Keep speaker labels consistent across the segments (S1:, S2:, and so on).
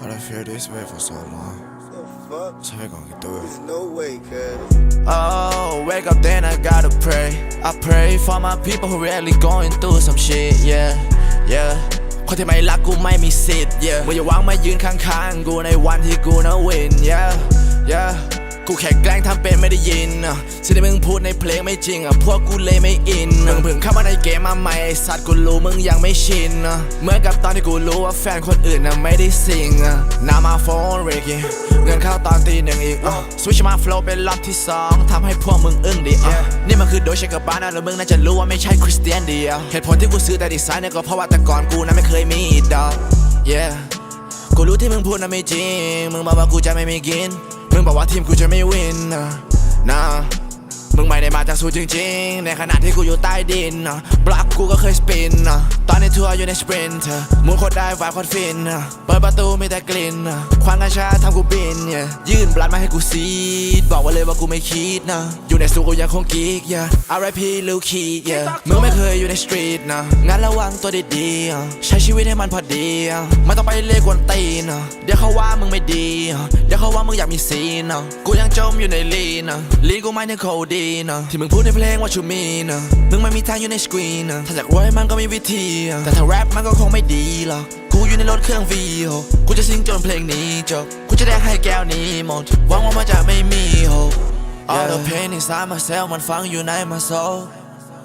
S1: But I feel this way for so long.
S2: The fuck?
S1: So we gon' get through it.
S2: There's no way, cuz.
S3: Oh, wake up then I gotta pray. I pray for my people who really going through some shit, yeah, yeah. คนที่ไม่รักกูไม่มีสิทธิ์ yeah มึงอย่าหวังมายืนข้างๆ กูในวันที่กูนะวิน yeah yeah กูแค่แกล้งทำเป็นไม่ได้ยินอะสิ่งที่มึงพูดในเพลงไม่จริงอะพวกกูเลยไม่อินมึง เพิ่งเข้ามาในเกมมาใหม่ไอ้สัตว์กูรู้มึงยังไม่ชินอะเหมื่อนกับตอนที่กูรู้ว่าแฟนคนอื่นน่ะไม่ได้สิงอะนามาโฟนเรกเงินเข้าตอนตีหนึ่งอีกอะสวิชมาโฟล์เป็นรอบที่สองทำให้พวกมึงอึ้งดิอะนี่มันคือโดยเชกับบานะแล้วมึงน่าจะรู้ว่าไม่ใช่คริสเตียนเดียวเหตุผลที่กูซื้อแต่ดีไซน์เนี่ยก็เพราะว่าแต่ก่อนกูนั้นไม่เคยมีดอก yeah กูรู้ที่มึงพูดน่ะไม่จริง มึงบอกว่ากูจะไม่มีกิน มึงบอกว่าทีมกูจะไม่วินนะนะ มึงไม่ได้มาจากสูตรจริงๆ ในขณะที่กูอยู่ใต้ดินนะบล็อกกูก็เคยสปินนะตอนนี้ทัวร์อยู่ในสปรินต์มูโคตรได้วายโคตรฟินนะเปิดประตูมีแต่กลิ่นนะควันกัญชาทำกูบิน ยื่นบลัดมาให้กูซีด บอกไว่าเลยว่ากูไม่คิดนะ อยู่ในสูกูยังคงกีก yeah R.I.P. ลูคีย์มึงไม่เคยอยู่ในสตรีทนะ งั้นระวังตัวดีๆ ใช้ชีวิตให้มันพอดี ไม่ต้องไปเล่กวนตีนะเดี๋ยวเขาว่ามึงไม่ดี มึงอยากมีซีนอะกูยังจมอยู่ในลีนอะลีกูไม่ถึงโคดีนะที่มึงพูดในเพลงว่าชูมีนะมึงไม่มีทางอยู่ในสกรีนนะถ้าอยากรวยมันก็มีวิธีอะแต่ถ้าแรปมันก็คงไม่ดีหรอกกูอยู่ในรถเครื่องวีโอกูจะซิงจนเพลงนี้จบกูจะได้ให้แก้วนี้หมดหวังว่ามันจะไม่มีโฮ All the pain inside myself มันฝังอยู่ใน my soul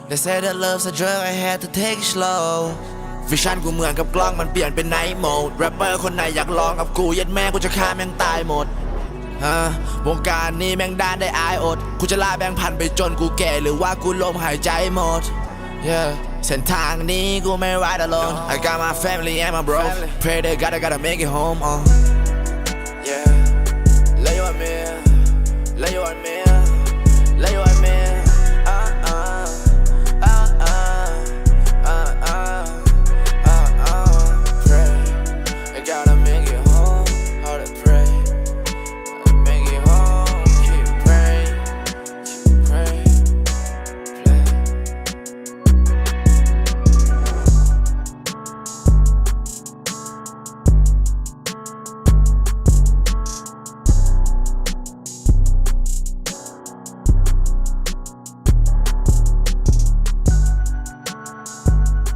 S3: They say that love's a drug I had to take it slow วิชั่นกูเหมือนกับกล้องมันเปลี่ยนเป็นไนท์โหมดแรปเปอร์คนไหนอยากลองกับกูยัดแม่กูจะฆ่าแม่งตายหมด ฮะวงการนี้แม่งด้านได้อายอด กูจะล่าแบงค์พันไปจนกูแก่หรือว่ากูลมหายใจหมด Yeah เส้นทางนี้กูไม่ ride alone I got my family and my bro Pray they gotta gotta make it home uh. Yeah เลยว่าเมีย